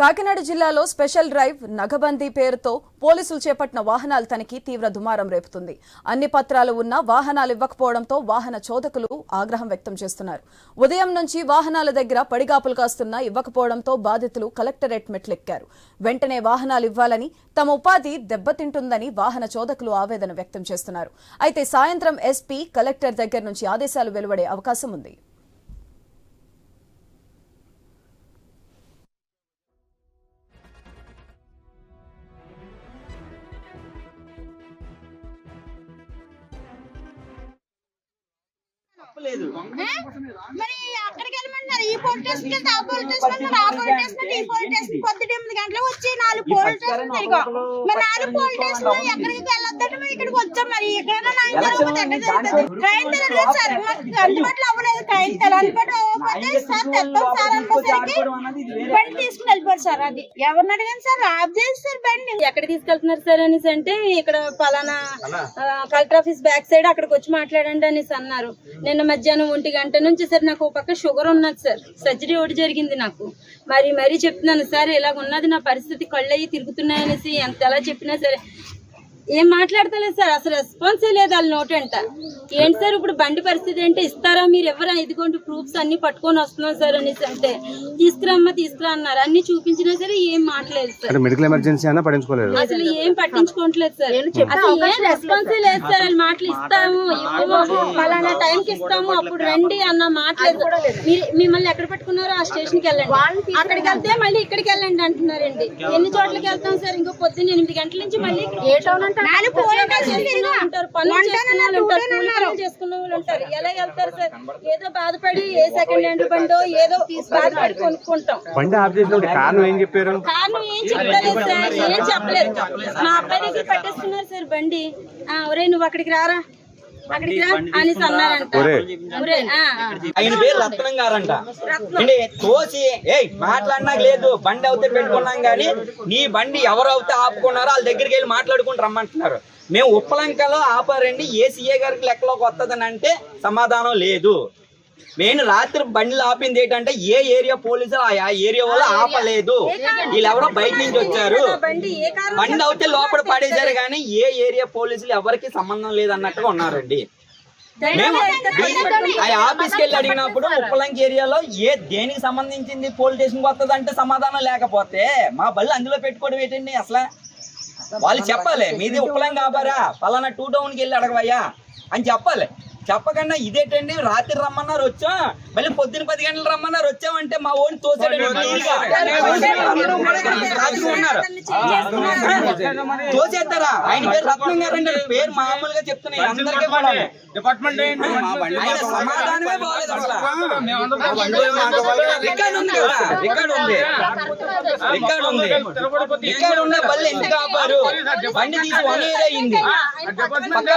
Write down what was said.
కాకినాడ జిల్లాలో special drive నగబందీ పేరుతో పోలీసులు చేపట్టిన వాహనాల తనిఖీ తీవ్ర దుమారం రేపుతుంది. అన్ని పత్రాలు ఉన్నా వాహనాలు ఇవ్వకపోవడంతో వాహన చోదకులు ఆగ్రహం వ్యక్తం చేస్తున్నారు. ఉదయం నుంచి వాహనాల దగ్గర పడిగాపులు కాస్తున్నా ఇవ్వకపోవడంతో బాధితులు కలెక్టరేట్ మెట్లెక్కారు. వెంటనే వాహనాలు ఇవ్వాలని తమ ఉపాధి దెబ్బతింటుందని వాహన చోదకులు ఆవేదన వ్యక్తం చేస్తున్నారు. అయితే సాయంత్రం ఎస్పీ కలెక్టర్ దగ్గర నుంచి ఆదేశాలు వెలువడే అవకాశం ఉంది. తప్పలేదు మరి అక్కడికి వెళ్ళమంటున్నారు. ఈ పోలీస్ స్టేషన్కి ఆ పోలీస్ స్టేషన్కి ఈ పోలీస్ స్టేషన్ పొద్దుట ఎనిమిది గంటలకు వచ్చి నాలుగు పోలీస్ స్టేషన్ తిరిగాం మరి నాలుగు పోలీస్ స్టేషన్ ఎక్కడికి వెళ్ళొద్దంటే మేము ఇక్కడికి వచ్చాం. మరి ఎక్కడైనా నాయన జరగకపోతే ఎక్కడ జరుగుతుంది? ట్రైన్ తెలియదు సార్ మాకు అందుబాటులో అవ్వలేదు. ట్రైన్ తెల అందుబాటులో అవ్వకపోతే సార్ తెస్తాం సార్ అనుకోసరికి బండి తీసుకుని వెళ్ళిపోయారు సార్ అది. ఎవరిని అడిగాను సార్? ఆఫ్ చేసి సార్ బండి. ఎక్కడ తీసుకెళ్తున్నారు సార్ అనేసి అంటే ఇక్కడ పలానా కలెక్టర్ ఆఫీస్ బ్యాక్ సైడ్ అక్కడికి వచ్చి మాట్లాడండి అనేసి అన్నారు. నిన్న మధ్యాహ్నం ఒంటి గంట నుంచి సార్ నాకు ఒక పక్క షుగర్ ఉన్నది సార్. సర్జరీ ఒకటి జరిగింది నాకు. మరి మరీ చెప్తున్నాను సార్ ఇలాగ ఉన్నది నా పరిస్థితి కళ్ళయ్యి తిరుగుతున్నాయనేసి ఎంత ఎలా చెప్పినా సరే ఏం మాట్లాడతలేదు సార్ అసలు రెస్పాన్స్ లేదు వాళ్ళ నోట్ అంట ఏంటి సార్ ఇప్పుడు బండి పరిస్థితి ఏంటి ఇస్తారా మీరు ఎవరు ఇదిగోండి ప్రూఫ్స్ అన్ని పట్టుకొని వస్తున్నాం సార్ అనేసి అంటే. తీసుకురమ్మా తీసుకురా అన్నారు. అన్ని చూపించినా సరే ఏం మాట్లేదు సార్. అంటే మెడికల్ ఎమర్జెన్సీ అన్నా పట్టించుకోలేదు. అసలు ఏం పట్టించుకోవట్లేదు సార్. అసలు ఏం రెస్పాన్స్ లేదు సార్ వాళ్ళు మాటలు ఇస్తాము ఇవ్వము పలానా టైం కి ఇస్తాము అప్పుడు రండి అన్న మాటలేదు మీరు మిమ్మల్ని ఎక్కడ పెట్టుకున్నారో ఆ స్టేషన్కి వెళ్ళండి అక్కడికి వెళ్తే మళ్ళీ ఇక్కడికి వెళ్ళండి అంటున్నారండి. ఎన్ని చోట్లకి వెళ్తాం సార్? ఇంకో పొద్దున్న ఎనిమిది గంటల నుంచి మళ్ళీ స్టేషన్ తిరిగాం ఉంటారు ఎలా వెళ్తారు సార్? ఏదో బాధపడి ఏ సెకండ్ హ్యాండ్ బండో ఏదో బాధపడి కొనుక్కుంటాం. బండి ఆఫ్ చేసినప్పుడు కారణం ఏం చెప్పారు? కారణం ఏం చెప్పలేదు సార్ ఏం చెప్పలేదు. మా అబ్బాయి దగ్గర పట్టేస్తున్నారు సార్ బండి. ఆ, ఒరేయ్ నువ్వు అక్కడికి రారా? ఆయన పేరు రత్నం గారంట. అంటే తోసి ఏయ్ మాట్లాడినాక లేదు బండి అవుతే పెట్టుకున్నాం గానీ నీ బండి ఎవరు అవుతే ఆపుకున్నారో వాళ్ళ దగ్గరికి వెళ్ళి మాట్లాడుకుని రమ్మంటున్నారు. మేము ఉప్పలంకలో ఆపారండి ఏ సీఏ గారికి లెక్కలోకి వస్తుందని అంటే సమాధానం లేదు. మెయిన్ రాత్రి బండిలు ఆపింది ఏంటంటే ఏ ఏరియా పోలీసులు ఆ ఏరియా వాళ్ళు ఆపలేదు. వీళ్ళు ఎవరో బయట నుంచి వచ్చారు. బండి బండి అవుతే లోపల పడేశారు కానీ ఏ ఏరియా పోలీసులు ఎవరికి సంబంధం లేదన్నట్టుగా ఉన్నారండి. మేము ఆ ఆఫీస్కి వెళ్ళి అడిగినప్పుడు ఉప్పలంకి ఏరియాలో ఏ దేనికి సంబంధించింది? పోలీస్ స్టేషన్కి వస్తుంది అంటే సమాధానం లేకపోతే మా బళ్ళు అందులో పెట్టుకోవడం ఏంటండి అసలు? వాళ్ళు చెప్పాలి మీది ఉప్పలం కాబారా పలానా టూ టౌన్కి వెళ్ళి అడగవయ్యా అని చెప్పాలి. చెప్పకుండా ఇదేంటండి? రాత్రి రమ్మన్నారు వచ్చాం? మళ్ళీ పొద్దున పది గంటలు రమ్మన్నారు వచ్చామంటే మా ఓన్ తోసేస్తారా? ఆయన పేరు రత్నం గారు అంటే పేరు మామూలుగా చెప్తున్నాయి. అందరికీ డిపార్ట్మెంట్? ఆయన సమాధానమే బాగలేదు రికార్డు ఉంది కదా రికార్డు ఉంది రికార్డు ఉంది రికార్డు ఉన్న బళ్ళు ఎందుకు ఆపారు బండి తీసి వన్ ఇయర్ అయింది. పక్కా